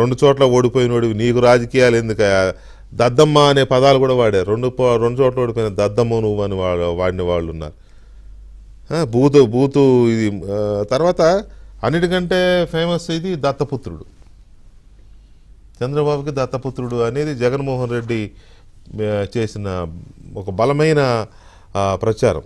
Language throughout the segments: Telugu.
రెండు చోట్ల ఓడిపోయినోడివి నీకు రాజకీయాలు ఎందుకు దద్దమ్మ అనే పదాలు కూడా వాడారు. రెండు రెండు చోట్ల ఓడిపోయిన దద్దమ్మ నువ్వు అని వాడిన వాళ్ళు ఉన్నారు. బూతు బూతు ఇది తర్వాత అన్నిటికంటే ఫేమస్ ఇది దత్తపుత్రుడు. చంద్రబాబుకి దత్తపుత్రుడు అనేది జగన్మోహన్ రెడ్డి చేసిన ఒక బలమైన ప్రచారం.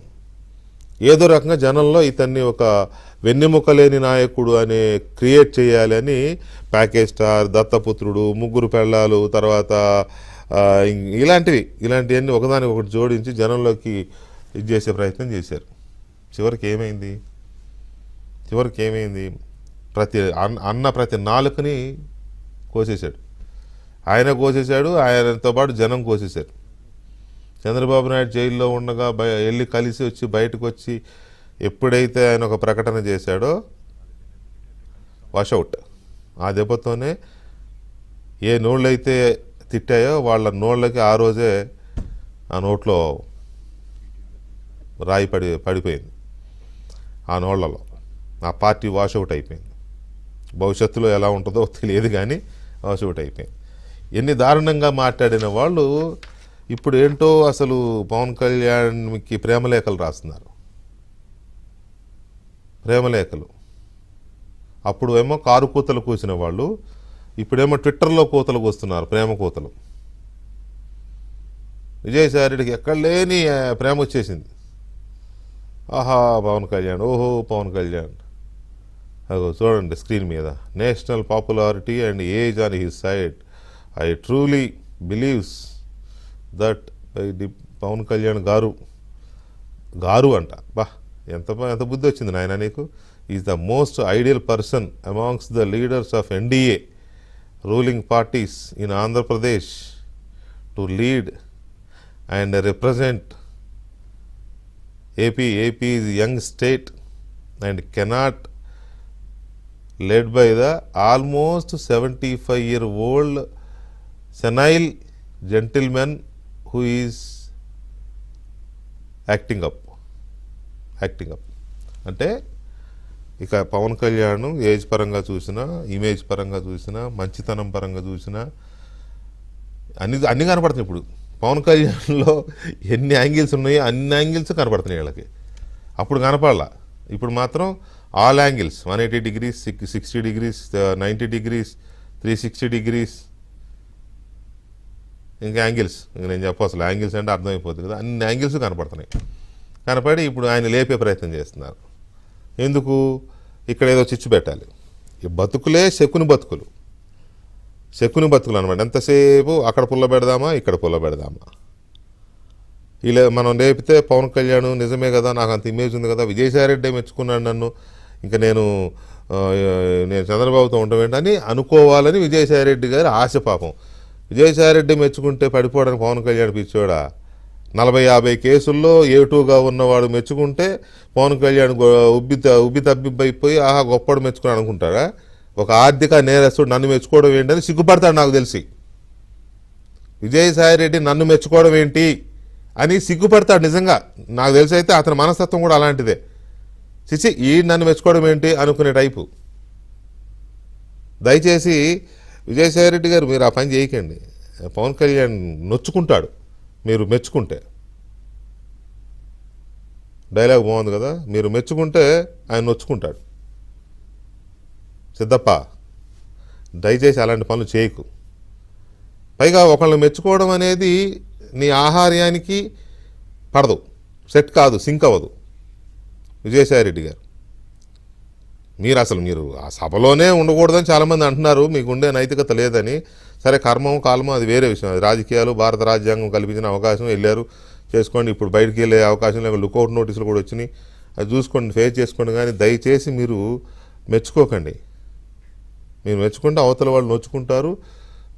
ఏదో రకంగా జనంలో ఇతన్ని ఒక వెన్నెముక లేని నాయకుడు అనే క్రియేట్ చేయాలని ప్యాకేజ్ స్టార్ దత్తపుత్రుడు ముగ్గురు పెళ్ళాలు తర్వాత ఇలాంటివి ఇలాంటివన్నీ ఒకదానికి ఒకటి జోడించి జనంలోకి ఇది చేసే ప్రయత్నం చేశారు. చివరికి ఏమైంది? చివరికి ఏమైంది? ప్రతి అన్న అన్న ప్రతి నాలుకని కోసేశాడు. ఆయన కోసేశాడు ఆయనతో పాటు జనం కోసేశారు. చంద్రబాబు నాయుడు జైల్లో ఉండగా వెళ్ళి కలిసి వచ్చి బయటకు వచ్చి ఎప్పుడైతే ఆయన ఒక ప్రకటన చేశాడో వాషౌట్. ఆ దెబ్బతోనే ఏ నోళ్ళైతే తిట్టాయో వాళ్ళ నోళ్ళకి ఆ రోజే ఆ నోట్లో రాయి పడి పడిపోయింది. ఆ నోళ్ళలో ఆ పార్టీ వాషౌట్ అయిపోయింది. భవిష్యత్తులో ఎలా ఉంటుందో తెలియదు కానీ వాషౌట్ అయిపోయింది. ఎన్ని దారుణంగా మాట్లాడిన వాళ్ళు ఇప్పుడు ఏంటో అసలు పవన్ కళ్యాణ్కి ప్రేమలేఖలు రాస్తున్నారు. ప్రేమలేఖలు అప్పుడు ఏమో కారు కూతలు కూసిన వాళ్ళు ఇప్పుడేమో ట్విట్టర్లో కూతలు కూస్తున్నారు ప్రేమ కూతలు. విజయసాయిరెడ్డికి ఎక్కడ లేని ప్రేమ వచ్చేసింది. ఆహా పవన్ కళ్యాణ్ ఓహో పవన్ కళ్యాణ్. అదో చూడండి స్క్రీన్ మీద. National popularity and age on his side. I truly believes. That by Pawan Kalyan garu garu అంట. బా ఎంత ఎంత బుద్ధి వచ్చింది నాయన నీకు? Is the most ideal person amongst the leaders of NDA ruling parties in Andhra Pradesh to lead and represent AP AP is young state and cannot led by the almost seventy five year old senile gentlemen who is acting up acting up. అంటే ఇక పవన్ కళ్యాణ్ ఏజ్ పరంగా చూసినా ఇమేజ్ పరంగా చూసినా మంచితనం పరంగా చూసినా అన్ని అన్ని కనపడుతున్నాయి ఇప్పుడు. పవన్ కళ్యాణ్లో ఎన్ని యాంగిల్స్ ఉన్నాయో అన్ని యాంగిల్స్ కనపడుతున్నాయి వీళ్ళకి. అప్పుడు కనపడాల. ఇప్పుడు మాత్రం all angles one eighty degrees sixty degrees ninety degrees three sixty degrees ఇంకా యాంగిల్స్. ఇంకా నేను చెప్ప అసలు యాంగిల్స్ అంటే అర్థమైపోతుంది కదా. అన్ని యాంగిల్స్ కనపడుతున్నాయి. కనపడి ఇప్పుడు ఆయన లేపే ప్రయత్నం చేస్తున్నారు. ఎందుకు? ఇక్కడ ఏదో చిచ్చు పెట్టాలి. ఈ బతుకులే శకుని బతుకులు. శకుని బతుకులు అనమాట. ఎంతసేపు అక్కడ పుల్ల పెడదామా ఇక్కడ పుల్ల పెడదామా? ఇలా మనం లేపితే పవన్ కళ్యాణ్ నిజమే కదా నాకు అంత ఇమేజ్ ఉంది కదా విజయసాయిరెడ్డి మెచ్చుకున్నాడు నన్ను ఇంకా నేను నేను చంద్రబాబుతో ఉండవేంటి అనుకోవాలని విజయసాయిరెడ్డి గారి ఆశ పాపం. విజయసాయిరెడ్డి మెచ్చుకుంటే పడిపోవడానికి పవన్ కళ్యాణ్ పిచ్చోడా? నలభై యాభై కేసుల్లో ఏ ఉన్నవాడు మెచ్చుకుంటే పవన్ కళ్యాణ్ ఉబ్బి త- ఉబ్బి తబ్బిబ్బైపోయి ఆహా గొప్పడు మెచ్చుకుని అనుకుంటారా ఒక ఆర్థిక నేరస్తుడు నన్ను మెచ్చుకోవడం ఏంటని సిగ్గుపడతాడు నాకు తెలిసి. విజయసాయిరెడ్డి నన్ను మెచ్చుకోవడం ఏంటి అని సిగ్గుపడతాడు నిజంగా. నాకు తెలిసి అయితే అతని మనస్తత్వం కూడా అలాంటిదే. చిచి ఈ నన్ను మెచ్చుకోవడం ఏంటి అనుకునే టైపు. దయచేసి విజయసాయి రెడ్డి గారు మీరు ఆ పని చేయకండి. పవన్ కళ్యాణ్ నొచ్చుకుంటాడు. మీరు మెచ్చుకుంటే. డైలాగ్ బాగుంది కదా? మీరు మెచ్చుకుంటే ఆయన నొచ్చుకుంటాడు. సిద్ధప్ప దయచేసి అలాంటి పనులు చేయకు. పైగా ఒకళ్ళని మెచ్చుకోవడం అనేది నీ ఆహార్యానికి పడదు. సెట్ కాదు సింక్ అవ్వదు. విజయసాయి రెడ్డి గారు. మీరు అసలు మీరు ఆ సభలోనే ఉండకూడదని చాలామంది అంటున్నారు మీకు ఉండే నైతికత లేదని. సరే కర్మం కాలమం అది వేరే విషయం. అది రాజకీయాలు భారత రాజ్యాంగం కల్పించిన అవకాశం వెళ్ళారు. చేసుకోండి ఇప్పుడు బయటికి వెళ్ళే అవకాశం లేక లుకౌట్ నోటీసులు కూడా వచ్చినాయి. అది చూసుకోండి ఫేస్ చేసుకోండి కానీ దయచేసి మీరు మెచ్చుకోకండి. మీరు మెచ్చుకుంటే అవతల వాళ్ళు నొచ్చుకుంటారు.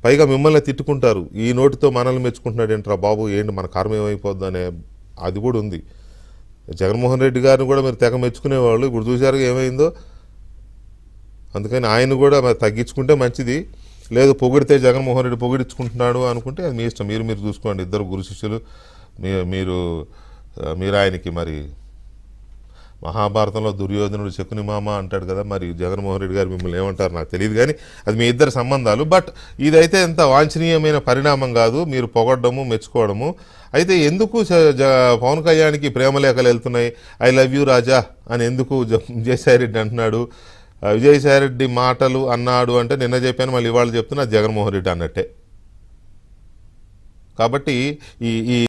పైగా మిమ్మల్ని తిట్టుకుంటారు. ఈ నోటితో మనల్ని మెచ్చుకుంటున్నాడు ఏంట్రా బాబు? ఏంటి మన కర్మ ఏమైపోద్ది అనే అది కూడా ఉంది. జగన్మోహన్ రెడ్డి గారిని కూడా మీరు తెగ మెచ్చుకునేవాళ్ళు. ఇప్పుడు చూశారు ఏమైందో? అందుకని ఆయన కూడా తగ్గించుకుంటే మంచిది. లేదు పొగిడితే జగన్మోహన్ రెడ్డి పొగిడించుకుంటున్నాడు అనుకుంటే అది మీ ఇష్టం. మీరు మీరు చూసుకోండి. ఇద్దరు గురు శిష్యులు మీరు మీరు ఆయనకి మరి మహాభారతంలో దుర్యోధనుడు శకుని మామ అంటాడు కదా మరి జగన్మోహన్ రెడ్డి గారు మిమ్మల్ని ఏమంటారు నాకు తెలియదు కానీ అది మీ ఇద్దరి సంబంధాలు. బట్ ఇదైతే ఎంత వాంఛనీయమైన పరిణామం కాదు. మీరు పొగడ్డము మెచ్చుకోవడము. అయితే ఎందుకు జ- పవన్ కళ్యాణ్కి ప్రేమలేఖలు వెళ్తున్నాయి? ఐ లవ్ యూ రాజా అని ఎందుకు జ- విజయసాయి రెడ్డి అంటున్నాడు? విజయసాయి రెడ్డి మాటలు అన్నాడు అంటే నిన్న చెప్పాను మళ్ళీ ఇవాళ చెప్తున్నా జగన్మోహన్ రెడ్డి అన్నట్టే. కాబట్టి ఈ ఈ